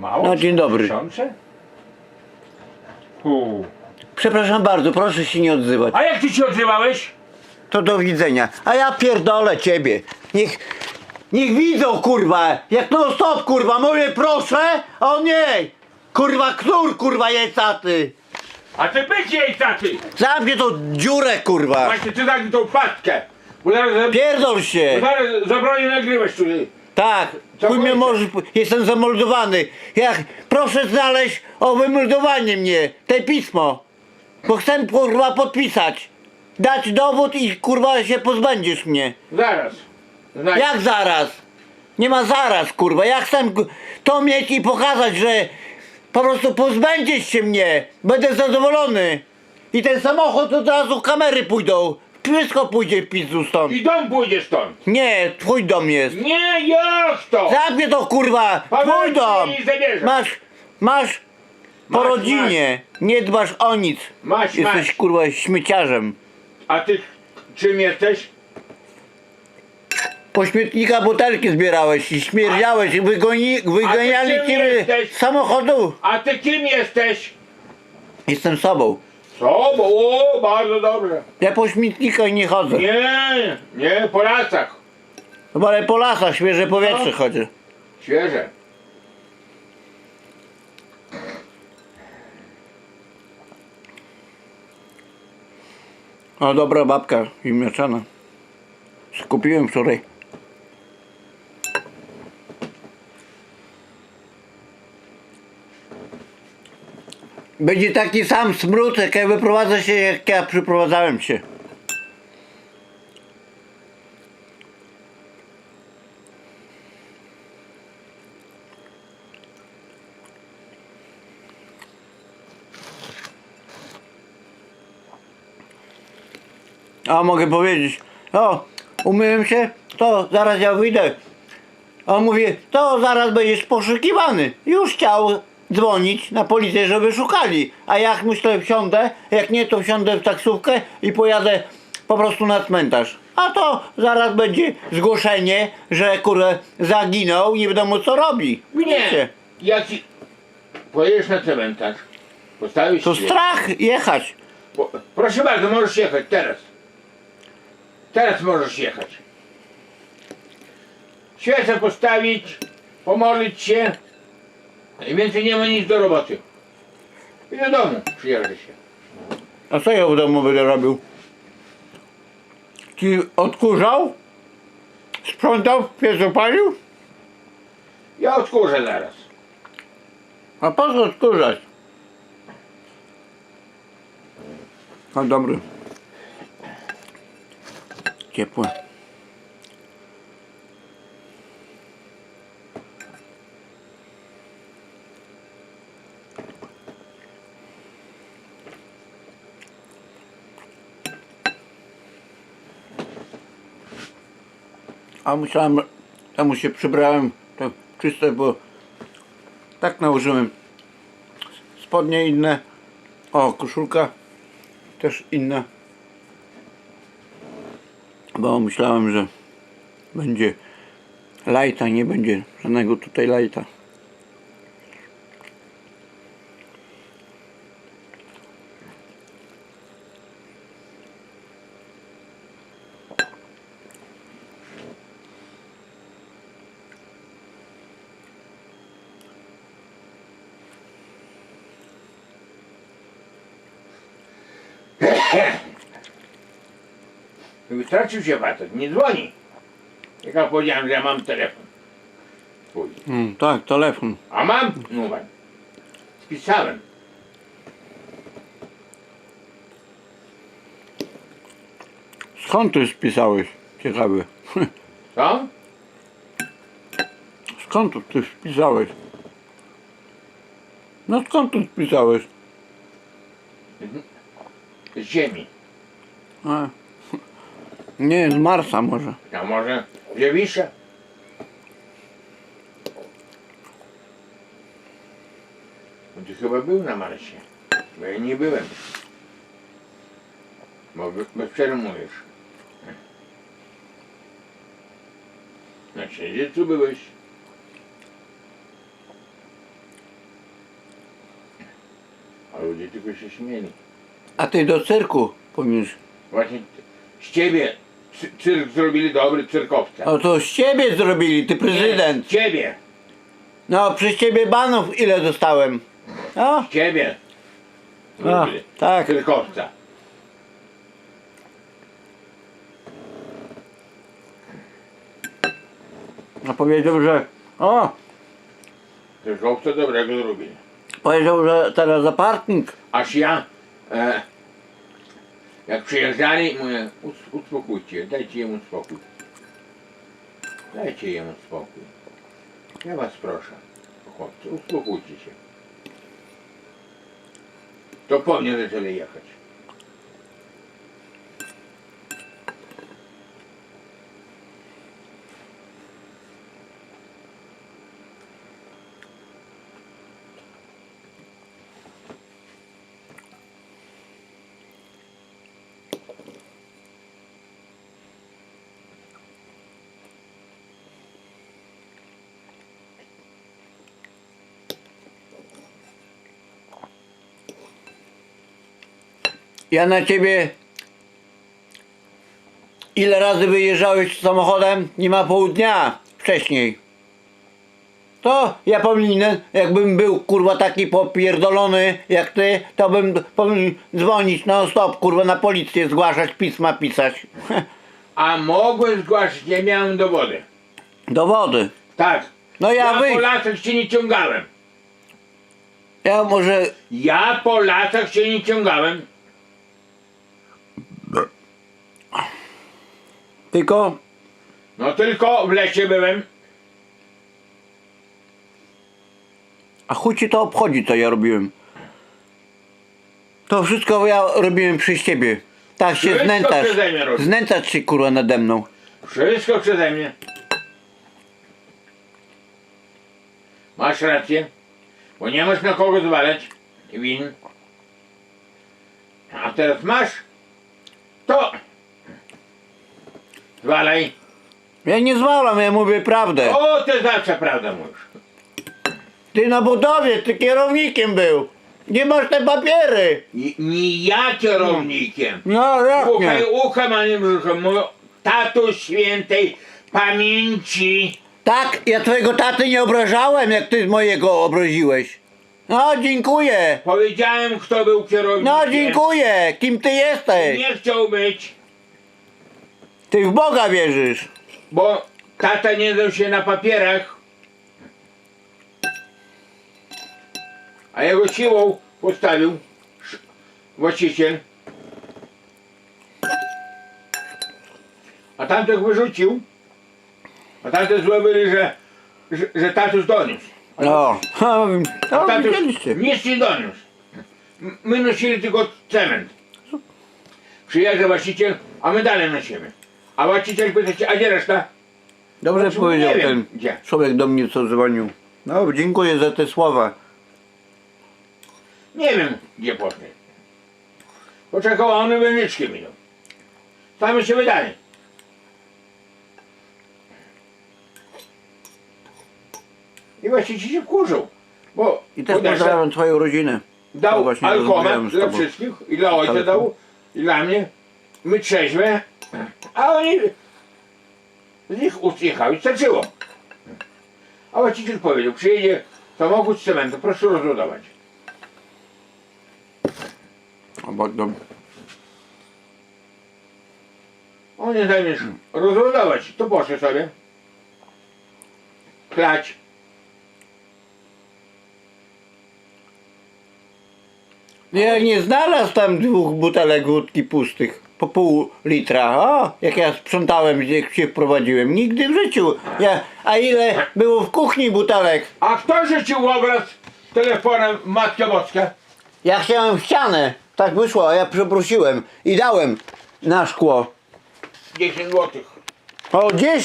Mało? No, dzień dobry. Tysiące? Przepraszam bardzo, proszę się nie odzywać. A jak ty się odzywałeś? To do widzenia. A ja pierdolę ciebie. Niech, niech widzą, kurwa. Jak no stop, kurwa. Mówię proszę, a on nie. Kurwa, knur, kurwa, jecaty. A ty być jej taty! Zamknij tą dziurę, kurwa. Właśnie ty mi tą patkę! Bo zaraz, bo Pierdol się. zaraz zabronię nagrywać tutaj. Tak, chuj mnie możesz, jestem zamoldowany. Jak, proszę znaleźć o wymordowanie mnie, te pismo. Bo chcę kurwa podpisać. Dać dowód i kurwa się pozbędziesz mnie. Zaraz. Znaj- Jak zaraz? Nie ma zaraz kurwa, ja chcę ku- to mieć i pokazać, że po prostu pozbędziesz się mnie. Będę zadowolony. I ten samochód od razu kamery pójdą. Wszystko pójdzie w pizdu stąd. I dom pójdziesz stąd. Nie, twój dom jest. Nie, jak to? Zabie to kurwa! Paweł Twój dom! ci zabierze. Masz, masz po Masz, rodzinie, nie dbasz o nic. Masz, Jesteś masz. kurwa śmieciarzem. A ty czym jesteś? Po śmietnika butelki zbierałeś i śmierdziałeś i wygoni, wyganiali ciebie jesteś? z samochodu. A ty kim jesteś? Jestem sobą. Co? Bo, o, bardzo dobrze. Ja po śmietnikach nie chodzę. Nie, nie, po lasach. Chyba ale po lasach świeże powietrze No. chodzę. Świeże. O dobra babka ziemniaczana. Skupiłem wczoraj. Będzie taki sam smród, jak ja wyprowadzę się, jak ja przyprowadzałem się. A mogę powiedzieć, o, umyłem się, to zaraz ja wyjdę. A on mówi, to zaraz będziesz poszukiwany. Już chciał dzwonić na policję, żeby szukali. A jak myślę wsiądę, jak nie to wsiądę w taksówkę i pojadę po prostu na cmentarz. A to zaraz będzie zgłoszenie, że kurde zaginął, nie wiadomo co robi. Widzicie? Jak ci... Pojedziesz na cmentarz. Postawisz To świecę. strach jechać. Po, proszę bardzo, możesz jechać teraz. Teraz możesz jechać. Świecę postawić, pomodlić się i więcej nie ma nic do roboty. I do domu przyjeżdża się. A co ja w domu będę robił? Ci odkurzał? Sprzątał? Pies palił? Ja odkurzę zaraz. A po co odkurzać? No dobry. Ciepłe. A musiałem, temu się przybrałem, to czyste, bo tak nałożyłem spodnie inne. O, koszulka też inna. Bo myślałem, że będzie lajta, nie będzie żadnego tutaj lajta. Wystracił się facet, nie dzwoni. Jak ja powiedziałem, że ja mam telefon. Twój. Mm, tak, telefon. A mam numer. Spisałem. Skąd ty spisałeś? Ciekawe. Co? Skąd ty spisałeś? No skąd tu spisałeś? Z ziemi. A. Nie, z Marsa może. A może Dziewisza? No ty chyba był na Marsie. Bo ja nie byłem. Bo be- bez przerwy mówisz. Na księżycu byłeś. A ludzie tylko się śmieli. A ty do cyrku powinieneś. Właśnie z ciebie cy- cyrk zrobili dobry cyrkowca. O to z ciebie zrobili, ty prezydent. Z ciebie, No przez ciebie banów ile dostałem? No, z ciebie. A, Zrobili tak. Cyrkowca. a powiedział, że. O! Cyrkowca dobrego zrobili. Powiedział, że teraz apartnik. Aż ja, e, jak przyjeżdżali, mówię, "Us- uspokójcie, dajcie jemu spokój. Dajcie jemu spokój. Ja was proszę, chłopcy, uspokójcie się. To po mnie zaczęli jechać. Ja na ciebie. Ile razy wyjeżdżałeś samochodem? Nie ma pół dnia wcześniej. To ja powinienem, jakbym był kurwa taki popierdolony jak ty, to bym powinien dzwonić non stop, kurwa na policję, zgłaszać, pisma pisać. A mogłem zgłaszać, nie miałem dowody. Dowody. Tak. No ja ja po latach się nie ciągałem. Ja może. Ja po latach się nie ciągałem. Tylko. No tylko w lesie byłem. A chuj ci to obchodzi, co ja robiłem. To wszystko ja robiłem przez ciebie. Tak się Wszystko znęcasz. przeze mnie robisz. Znęcasz się kurwa nade mną. Wszystko przeze mnie. Masz rację, bo nie masz na kogo zwalać win. A teraz masz, to zwalaj. Ja nie zwalam, ja mówię prawdę. O, ty zawsze prawdę mówisz. Ty na budowie, ty kierownikiem był. Nie masz te papiery. I- Nie ja kierownikiem. No jak nie? Słuchaj uchem, a nie brzuchem. Mój tatuś świętej pamięci. Tak, ja twojego taty nie obrażałem, jak ty mojego obraziłeś. No dziękuję. Powiedziałem, kto był kierownikiem. No dziękuję. Kim ty jesteś? Nie chciał być. Ty w Boga wierzysz. bo tata nie znał się na papierach, a jego siłą postawił właściciel, a tamtych wyrzucił, a tamte złe byli, że, że, że tatuś doniósł. No. A No tatuś widzieliście. nic nie doniósł. M- My nosili tylko cement. Przyjeżdża właściciel, a my dalej nosimy. A właściciel pyta a gdzie reszta? Dobrze Znaczy, powiedział nie wiem, ten gdzie. człowiek do mnie, co dzwonił. No, dziękuję za te słowa. Nie wiem, gdzie poszli. Poczekał, a one wężyczki minął. Mi się wydaje. I właśnie ci się wkurzył. Bo I też Odessa pozdrawiam twoją rodzinę. Dał właśnie alkomat rozmawiałem z dla tobą. wszystkich. I dla ojca dał, i dla mnie. My trzeźwe. A oni z nich jechał i starczyło. A właściciel powiedział, przyjedzie samochód z cementu, proszę rozładować. O, bo, do, On nie zajmiesz rozładować, to poszedł sobie. Klać. Ja nie znalazł tam dwóch butelek wódki pustych. Po pół litra. O, jak ja sprzątałem, jak się wprowadziłem. Nigdy w życiu. Ja, a ile było w kuchni butelek? A kto rzucił obraz telefonem Matka Boska? Ja chciałem w ścianę. Tak wyszło, a ja przeprosiłem i dałem na szkło. 10 złotych. O, 10